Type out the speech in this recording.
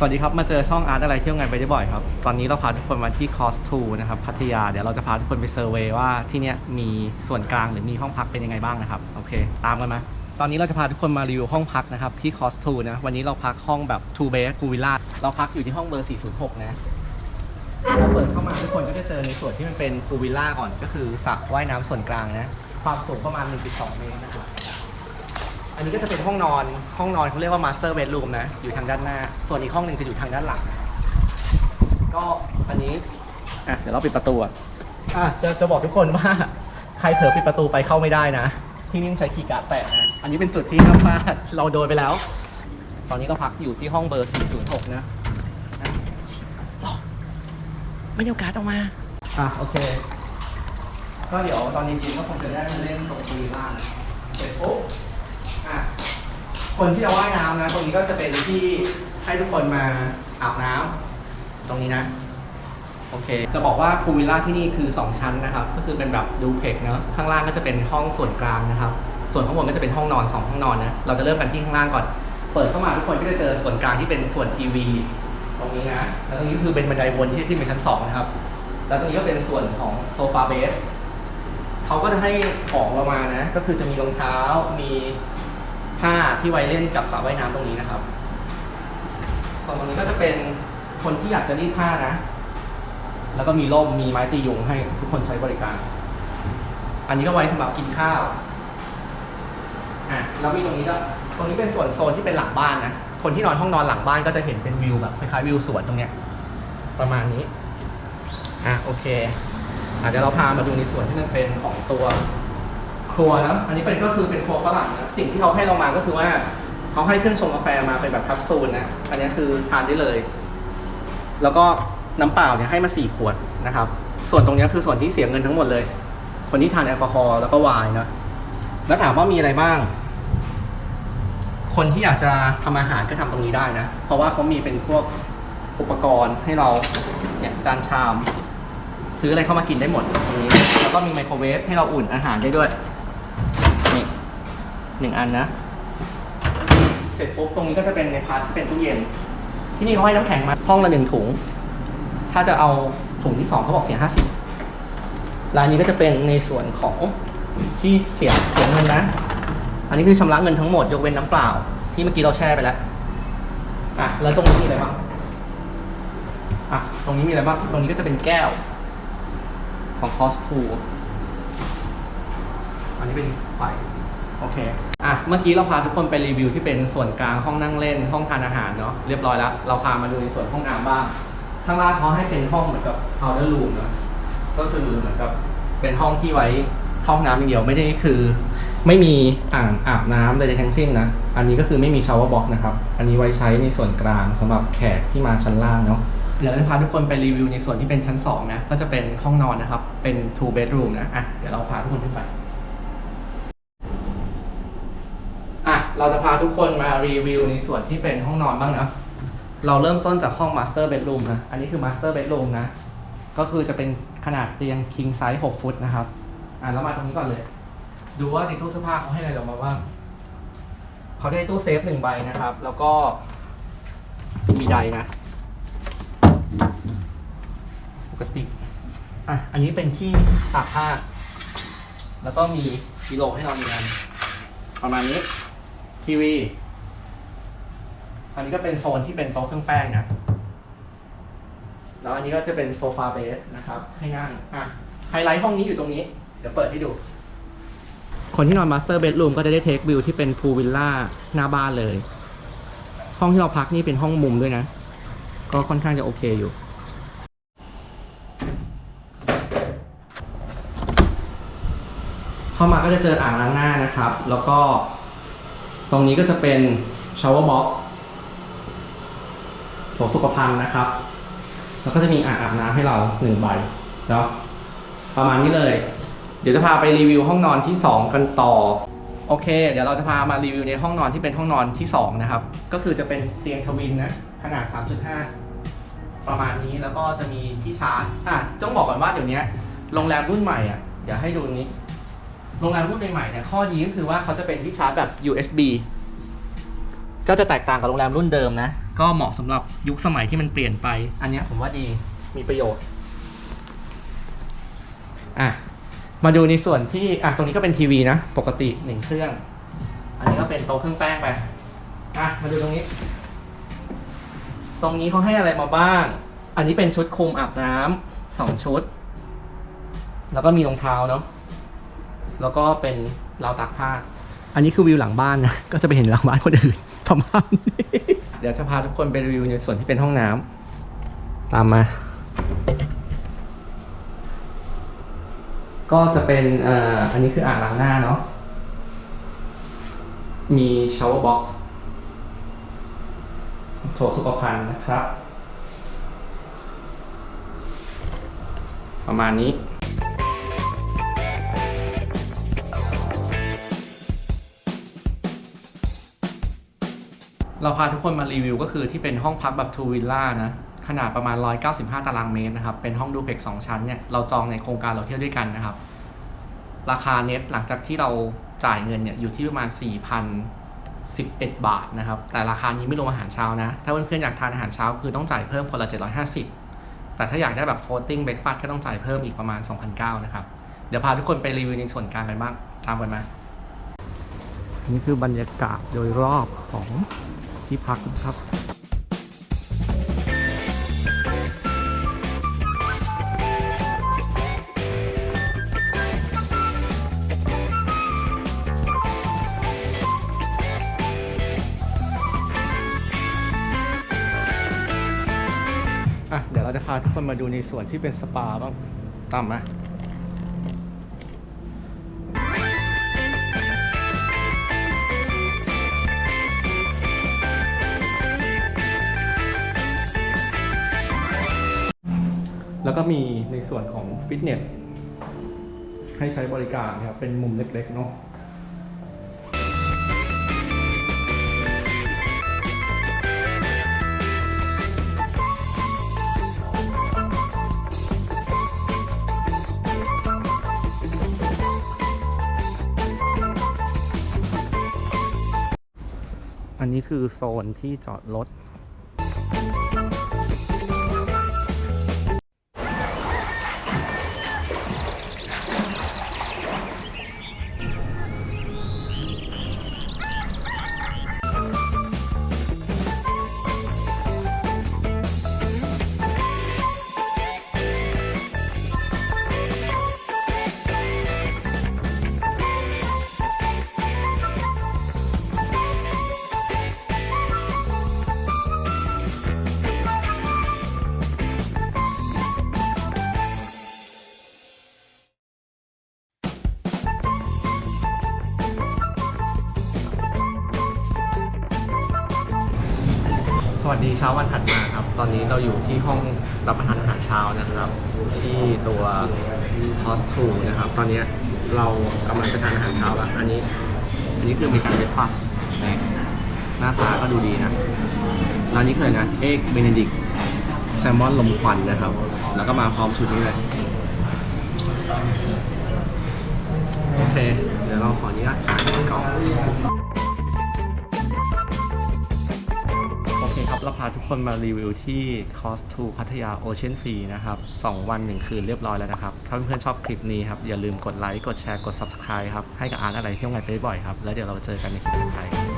สวัสดีครับ มาเจอช่องอาร์ตอะไรเที่ยวไงไปได้บ่อยครับ ตอนนี้เราพาทุกคนมาที่คอสทูนะครับพัทยา เดี๋ยวเราจะพาทุกคนไปเซอร์เวยว่าที่เนี้ยมีส่วนกลางหรือมีห้องพักเป็นยังไงบ้างนะครับ โอเค ตามกันไหมตอนนี้เราจะพาทุกคนมารีวิวห้องพักนะครับที่คอสทูนะ วันนี้เราพักห้องแบบ two bed full villa เราพักอยู่ที่ห้องเบอร์ 406 นะเปิดเข้ามาทุกคนก็จะเจอในส่วนที่มันเป็น full villa ก่อน ก็คือสระว่ายน้ำส่วนกลางนะ ความสูงประมาณ 1.2 เมตรนะครับ อันนี้ก็จะเป็นห้องนอน ห้องนอนเขาเรียกว่า master bedroom นะ อยู่ทางด้านหน้า ส่วนอีกห้องหนึ่งจะอยู่ทางด้านหลังก็อันนี้ อะเดี๋ยวเราปิดประตูอะอะจะจะบอกทุกคนว่า ใครเผลอปิดประตูไปเข้าไม่ได้นะ ที่นี่ต้องใช้คีย์การ์ดแตะนะ อันนี้เป็นจุดที่ห้ามพลาดเราโดนไปแล้ว ตอนนี้ก็พักอยู่ที่ห้องเบอร์ 406 นะอะรอไม่ได้เอาการ์ดออกมา อะโอเค ก็เดี๋ยวตอนเย็นๆก็คงจะได้มาเล่นตรงนี้บ้างเสร็จปุ๊บอะ คนที่จะว่ายน้ำนะ ตรงนี้ก็จะเป็นที่ให้ทุกคนมาอาบน้ำตรงนี้นะ โอเค จะบอกว่าพูลวิลล่าที่นี่คือ 2 ชั้นนะครับ ก็คือเป็นแบบดูเพกเนอะข้างล่างก็จะเป็นห้องส่วนกลางนะครับ ส่วนข้างบนก็จะเป็นห้องนอน 2 ห้องนอนนะ เราจะเริ่มกันที่ข้างล่างก่อน เปิดเข้ามาทุกคนก็จะเจอส่วนกลางที่เป็นส่วนทีวี ตรงนี้นะ แล้วตรงนี้คือเป็นบันไดวนที่ที่เป็นชั้น2นะครับ แล้วตรงนี้ก็เป็นส่วนของโซฟาเบสเขาก็จะให้ของเรามานะ ก็คือจะมีรองเท้า มี ผ้าที่ไว้เล่นกับสระว่ายน้ำตรงนี้นะครับส่วนตรงนี้ก็จะเป็นคนที่อยากจะรีดผ้านะ แล้วก็มีร่มมีไม้ตียุงให้ทุกคนใช้บริการ อันนี้ก็ไว้สำหรับกินข้าวอะแล้วมีตรงนี้ด้วยตรงนี้เป็นส่วนโซนที่เป็นหลังบ้านนะ คนที่นอนห้องนอนหลังบ้านก็จะเห็นเป็นวิวแบบคล้ายๆวิวสวนตรงเนี้ยประมาณนี้ อะโอเคอะเดี๋ยวเราพามาดูในส่วนที่มันเป็นของตัว ครัวนะอันนี้เป็นก็คือเป็นครัวฝรั่งนะสิ่งที่เขาให้เรามาก็คือว่าเขาให้เครื่องชงกาแฟมาเป็นแบบแคปซูลนะอันนี้คือทานได้เลย แล้วก็น้ำเปล่าเนี่ยให้มาสี่ขวดนะครับ ส่วนตรงนี้คือส่วนที่เสียเงินทั้งหมดเลย คนที่ทานแอลกอฮอล์แล้วก็ไวน์นาะแล้วถามว่ามีอะไรบ้าง คนที่อยากจะทำอาหารก็ทำตรงนี้ได้นะ เพราะว่าเขามีเป็นพวกอุปกรณ์ให้เราเนี่ยจานชาม ซื้ออะไรเข้ามากินได้หมดตรงนี้ แล้วก็มีไมโครเวฟให้เราอุ่นอาหารได้ด้วย หนึ่งอันนะ เสร็จปุ๊บตรงนี้ก็จะเป็นในพาร์ทที่เป็นตู้เย็น ที่นี่เขาให้น้ำแข็งมา ห้องละหนึ่งถุง ถ้าจะเอาถุงที่สองเขาบอกเสียห้าสิบร้านนี้ก็จะเป็นในส่วนของที่เสียเสียเงินนะ อันนี้คือชำระเงินทั้งหมดยกเว้นน้ำเปล่า ที่เมื่อกี้เราแช่ไปแล้ว อะแล้วตรงนี้มีอะไรบ้าง อะตรงนี้มีอะไรบ้าง ตรงนี้ก็จะเป็นแก้ว ของคอสทูอันนี้เป็นไฟ โอเค อะเมื่อกี้เราพาทุกคนไปรีวิวที่เป็นส่วนกลางห้องนั่งเล่นห้องทานอาหารเนาะเรียบร้อยแล้ว เราพามาดูในส่วนห้องน้ำบ้าง ข้างล่างเขาให้เป็นห้องเหมือนกับ powder room นะก็คือเหมือนกับเป็นห้องที่ไว้เข้าห้องน้ำอย่างเดียวไม่ได้คือ ไม่มีอ่างอาบน้ำใดๆทั้งสิ้นนะอันนี้ก็คือไม่มีชาวเวอร์บ็อกนะครับอันนี้ไว้ใช้ในส่วนกลางสำหรับแขกที่มาชั้นล่างเนาะเดี๋ยวเราจะพาทุกคนไปรีวิวในส่วนที่เป็นชั้น2นะก็จะเป็นห้องนอนนะครับเป็น two bedroom นะอะเดี๋ยวเราพาทุกคนขึ้นไป อะ เราจะพาทุกคนมารีวิวในส่วนที่เป็นห้องนอนบ้างนะ เราเริ่มต้นจากห้อง master bedroom นะ อันนี้คือ master bedroom นะ ก็คือจะเป็นขนาดเตียง king size 6ฟุตนะครับ อะเรามาตรงนี้ก่อนเลย ดูว่าในตู้เสื้อผ้าเขาให้อะไรเรามาบ้าง เขาได้ตู้เซฟหนึ่งใบนะครับ แล้วก็มีไดนะ ปกติ อะ อันนี้เป็นที่ตากผ้า แล้วก็มีกิโลให้เรามีอันประมาณนี้ ทีวี อันนี้ก็เป็นโซนที่เป็นโต๊ะเครื่องแป้งนะ แล้วอันนี้ก็จะเป็นโซฟาเบสนะครับ ให้นั่งอะไฮไลท์ห้องนี้อยู่ตรงนี้ เดี๋ยวเปิดให้ดู คนที่นอนมาสเตอร์เบดรูมก็จะได้เทควิวที่เป็นพูลวิลล่าหน้าบ้านเลย ห้องที่เราพักนี่เป็นห้องมุมด้วยนะ ก็ค่อนข้างจะโอเคอยู่เข้ามาก็จะเจออ่างล้างหน้านะครับ แล้วก็ ตรงนี้ก็จะเป็นชาวเวอร์บ็อกซ์โถสุขภัณฑ์นะครับ แล้วก็จะมีอ่างอาบน้ำให้เราหนึ่งใบเนาะประมาณนี้เลย เดี๋ยวจะพาไปรีวิวห้องนอนที่ 2 กันต่อ โอเค เดี๋ยวเราจะพามารีวิวในห้องนอนที่เป็นห้องนอนที่ 2 นะครับ ก็คือจะเป็นเตียงทวินนะขนาด 3.5 ประมาณนี้แล้วก็จะมีที่ชาร์จอะต้องบอกก่อนว่าเดี๋ยวนี้โรงแรมรุ่นใหม่อะเดี๋ยวให้ดูนี้ โรงแรมรุ่นใหม่ๆเนี่ยข้อดีก็คือว่าเขาจะเป็นที่ชาร์จแบบ USB ก็จะแตกต่างกับโรงแรมรุ่นเดิมนะ ก็เหมาะสำหรับยุคสมัยที่มันเปลี่ยนไป อันนี้ผมว่าดีมีประโยชน์ อะ มาดูในส่วนที่ อะ ตรงนี้ก็เป็นทีวีนะ ปกติหนึ่งเครื่อง อันนี้ก็เป็นโต๊ะเครื่องแป้งไป อะ มาดูตรงนี้ ตรงนี้เขาให้อะไรมาบ้าง อันนี้เป็นชุดคลุมอาบน้ำสองชุด แล้วก็มีรองเท้าเนาะ แล้วก็เป็นราวตากผ้า อันนี้คือวิวหลังบ้านนะ ก็จะไปเห็นหลังบ้านคนอื่นประมาณนี้เดี๋ยวจะพาทุกคนไปรีวิวในส่วนที่เป็นห้องน้ำตามมา ก็จะเป็นเอ่ออันนี้คืออ่างล้างหน้าเนาะ มีชาวเวอร์บ็อกซ์โถสุขภัณฑ์นะครับ ประมาณนี้ เราพาทุกคนมารีวิวก็คือที่เป็นห้องพักแบบทูวิลล่านะ ขนาดประมาณ 195 ตารางเมตรนะครับ เป็นห้องดูเพ็กสองชั้นเนี่ย เราจองในโครงการเราเที่ยวด้วยกันนะครับ ราคาเน็ตหลังจากที่เราจ่ายเงินเนี่ยอยู่ที่ประมาณ 4,011 บาทนะครับ แต่ราคานี้ไม่รวมอาหารเช้านะ ถ้าเพื่อนๆอยากทานอาหารเช้าคือต้องจ่ายเพิ่มคนละ 750 แต่ถ้าอยากได้แบบ floating breakfast ก็ต้องจ่ายเพิ่มอีกประมาณ 2,900นะครับ เดี๋ยวพาทุกคนไปรีวิวในส่วนกลางกันบ้าง ตามกันมา นี่คือบรรยากาศโดยรอบของ ที่พักนะครับ อะ เดี๋ยวเราจะพาทุกคนมาดูในส่วนที่เป็นสปาบ้างตามมา แล้วก็มีในส่วนของฟิตเนสให้ใช้บริการครับ เป็นมุมเล็กๆเนาะอันนี้คือโซนที่จอดรถ วัสดีเช้าวันถัดมาครับ ตอนนี้เราอยู่ที่ห้องรับประทานอาหารเช้านะครับ ที่ตัว c o s t 2นะครับ ตอนนี้เรากำลังจะทานอาหารเช้าแล้ว อันนี้อันนี้คือมีการเบรคฟาสต์นี่หน้าตาก็ดูดีนะร้านนี้คืออะไรนะเอ็กเบนดิกแซลมอนลมควันนะครับ แล้วก็มาพร้อมชุดนี้เลย โอเค เดี๋ยวเราขออนุญาตทานก่อน ครับเราพาทุกคนมารีวิวที่ Cost to พัทยา Ocean Free นะครับ 2 วัน 1 คืนเรียบร้อยแล้วนะครับ ถ้าเพื่อนๆชอบคลิปนี้ครับ อย่าลืมกดไลค์ กดแชร์ กด Subscribe ครับ ให้กับอาร์ตอะไรเที่ยวไงไปบ่อยครับ แล้วเดี๋ยวเราเจอกันในคลิปต่อไป